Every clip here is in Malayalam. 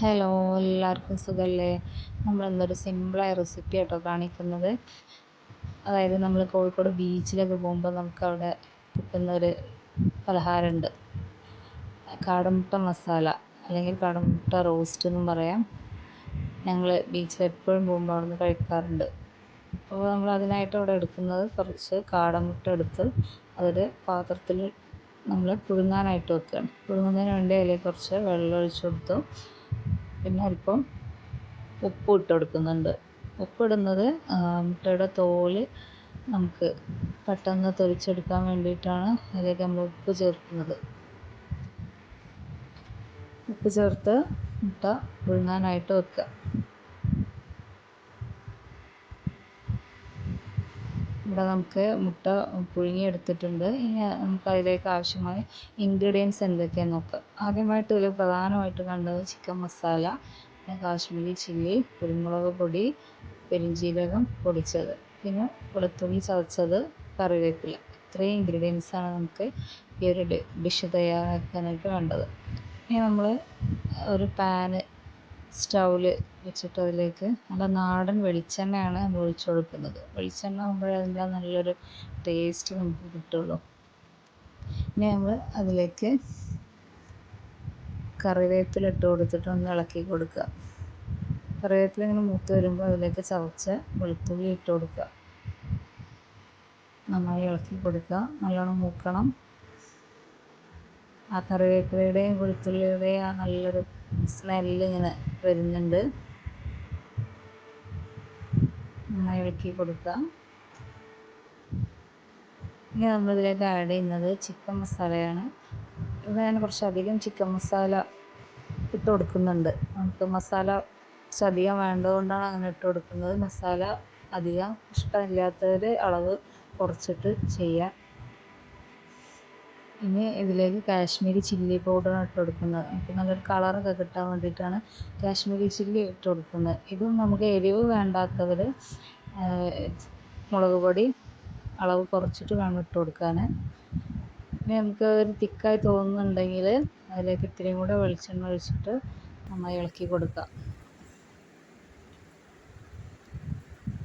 ഹലോ എല്ലാവർക്കും സുഖമല്ലേ സിമ്പിൾ സിമ്പിളായ റെസിപ്പി ആട്ടോ കാണിക്കുന്നത്. അതായത് നമ്മൾ കോഴിക്കോട് ബീച്ചിലൊക്കെ പോകുമ്പോൾ നമുക്കവിടെ കിട്ടുന്നൊരു പലഹാരമുണ്ട്. കാടമുട്ട മസാല അല്ലെങ്കിൽ കാടമുട്ട റോസ്റ്റ് എന്നും പറയാം. ഞങ്ങൾ ബീച്ചിൽ എപ്പോഴും പോകുമ്പോൾ അവിടെ നിന്ന് കഴിക്കാറുണ്ട്. അപ്പോൾ നമ്മൾ അതിനായിട്ട് അവിടെ എടുക്കുന്നത് കുറച്ച് കാടമുട്ട എടുത്ത് അതൊരു പാത്രത്തിൽ നമ്മൾ പുഴുങ്ങാനായിട്ട് വെക്കുകയാണ് പുഴുങ്ങുന്നതിന് വേണ്ടി അതിലേക്ക് കുറച്ച് വെള്ളം ഒഴിച്ച് കൊടുത്തു. പിന്നെ അല്പം ഉപ്പ് ഇട്ട് കൊടുക്കുന്നുണ്ട് ഉപ്പിടുന്നത് മുട്ടയുടെ തോൽ നമുക്ക് പെട്ടെന്ന് തെറിച്ചെടുക്കാൻ വേണ്ടിയിട്ടാണ് അതിലേക്ക് നമ്മൾ ഉപ്പ് ചേർക്കുന്നത്. ഉപ്പ് ചേർത്ത് മുട്ട പുഴുങ്ങാനായിട്ട് വെക്കുക. ഇവിടെ നമുക്ക് മുട്ട പുഴുങ്ങിയെടുത്തിട്ടുണ്ട്. ഇനി നമുക്ക് അതിലേക്ക് ആവശ്യമായ ഇൻഗ്രീഡിയൻസ് എന്തൊക്കെയാണെന്ന് നോക്കാം. ആദ്യമായിട്ട് ഒരു പ്രധാനമായിട്ട് കണ്ടത് ചിക്കൻ മസാല പിന്നെ കാശ്മീരി ചില്ലി കുരുമുളക് പൊടി പെരിഞ്ജീരകം പൊടിച്ചത് പിന്നെ വെളുത്തുള്ളി ചതച്ചത് കറിവേപ്പില. ഇത്രയും ഇൻഗ്രീഡിയൻസാണ് നമുക്ക് ഈ ഒരു ഡിഷ് തയ്യാറാക്കാനായിട്ട് വേണ്ടത്. ഇനി നമ്മൾ ഒരു പാന് സ്റ്റൗവിൽ വെച്ചിട്ട് അതിലേക്ക് നല്ല നാടൻ വെളിച്ചെണ്ണയാണ് നമ്മൾ ഒഴിച്ചു കൊടുക്കുന്നത് വെളിച്ചെണ്ണ ആകുമ്പോഴേ അതിന്റെ നല്ലൊരു ടേസ്റ്റ് നമുക്ക് കിട്ടുള്ളൂ. ഇനി നമ്മൾ അതിലേക്ക് കറിവേപ്പില ഇട്ട് കൊടുത്തിട്ട് ഒന്ന് ഇളക്കി കൊടുക്കുക. കറിവേപ്പില ഇങ്ങനെ മൂത്ത് വരുമ്പോൾ അതിലേക്ക് ചതച്ച വെളുത്തുള്ളി ഇട്ട് കൊടുക്കുക. നന്നായി ഇളക്കി കൊടുക്കുക. നല്ലോണം മൂക്കണം. ആ കറിവേപ്പിലയുടെയും വെളുത്തുള്ളിയുടെയും ആ നല്ലൊരു സ്മെല്ല് ഇങ്ങനെ വരുന്നുണ്ട്. നന്നായി ഇളക്കി കൊടുക്കുക. ഇനി നമ്മളിതിലേക്ക് ആഡ് ചെയ്യുന്നത് ചിക്കൻ മസാലയാണ് ഇവിടെ ഞാൻ കുറച്ചധികം ചിക്കൻ മസാല ഇട്ട് കൊടുക്കുന്നുണ്ട്. നമുക്ക് മസാല കുറച്ചധികം വേണ്ടതുകൊണ്ടാണ് അങ്ങനെ ഇട്ട് കൊടുക്കുന്നത്. മസാല അധികം ഇഷ്ടമില്ലാത്തവർ അളവ് കുറച്ചിട്ട് ചെയ്യാം. ഇനി ഇതിലേക്ക് കാശ്മീരി ചില്ലി പൗഡറാണ് ഇട്ട് കൊടുക്കുന്നത്. നമുക്ക് നല്ലൊരു കളറൊക്കെ കിട്ടാൻ വേണ്ടിയിട്ടാണ് കാശ്മീരി ചില്ലി ഇട്ട് കൊടുക്കുന്നത്. ഇതും നമുക്ക് എരിവ് വേണ്ടാത്തവർ മുളക് പൊടി അളവ് കുറച്ചിട്ട് വേണം ഇട്ട് കൊടുക്കാൻ ഇനി നമുക്ക് ഒരു തിക്കായി തോന്നുന്നുണ്ടെങ്കിൽ അതിലേക്ക് ഇത്തിരിയും കൂടെ വെളിച്ചെണ്ണ ഒഴിച്ചിട്ട് നന്നായി ഇളക്കി കൊടുക്കുക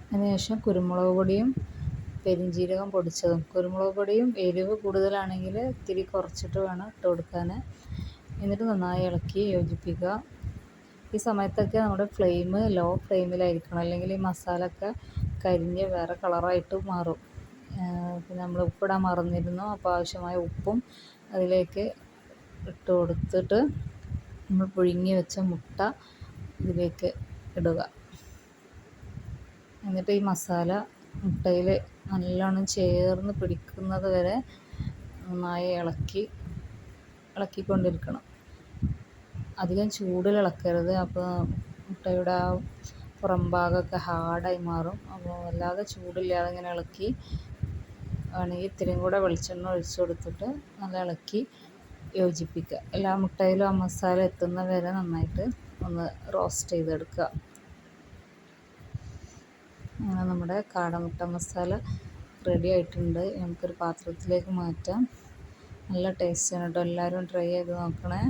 അതിനുശേഷം കുരുമുളക് പൊടിയും പെരിഞ്ജീരകം പൊടിച്ചതും. കുരുമുളക് പൊടിയും എരിവ് കൂടുതലാണെങ്കിൽ ഇത്തിരി കുറച്ചിട്ട് വേണം ഇട്ട് കൊടുക്കാൻ എന്നിട്ട് നന്നായി ഇളക്കി യോജിപ്പിക്കുക. ഈ സമയത്തൊക്കെ നമ്മുടെ ഫ്ലെയിം ലോ ഫ്ലെയിമിലായിരിക്കണം. അല്ലെങ്കിൽ ഈ മസാല ഒക്കെ കരിഞ്ഞ് വേറെ കളറായിട്ട് മാറും. പിന്നെ നമ്മൾ ഉപ്പിടാൻ മറന്നിരുന്നു. അപ്പോൾ ആവശ്യമായ ഉപ്പും അതിലേക്ക് ഇട്ട് കൊടുത്തിട്ട് നമ്മൾ പുഴുങ്ങി വെച്ച മുട്ട ഇതിലേക്ക് ഇടുക. എന്നിട്ട് ഈ മസാല മുട്ടയിൽ നല്ലോണം ചേർന്ന് പിടിക്കുന്നത് വരെ നന്നായി ഇളക്കി ഇളക്കിക്കൊണ്ടിരിക്കണം. അധികം ചൂടിൽ ഇളക്കരുത്. അപ്പോൾ മുട്ടയുടെ ആ പുറം ഭാഗമൊക്കെ ഹാർഡായി മാറും. അപ്പോൾ വല്ലാതെ ചൂടില്ലാതെ ഇങ്ങനെ ഇളക്കി വേണമെങ്കിൽ ഇത്തിരിയും കൂടെ വെളിച്ചെണ്ണ ഒഴിച്ച് കൊടുത്തിട്ട് നല്ല ഇളക്കി യോജിപ്പിക്കുക. എല്ലാ മുട്ടയിലും ആ മസാല എത്തുന്ന വരെ നന്നായിട്ട് ഒന്ന് റോസ്റ്റ് ചെയ്തെടുക്കുക. അങ്ങനെ നമ്മുടെ കാടമുട്ട മസാല റെഡി ആയിട്ടുണ്ട്. നമുക്കൊരു പാത്രത്തിലേക്ക് മാറ്റാം. നല്ല ടേസ്റ്റാണ് കേട്ടോ. എല്ലാവരും ട്രൈ ചെയ്ത് നോക്കണേ.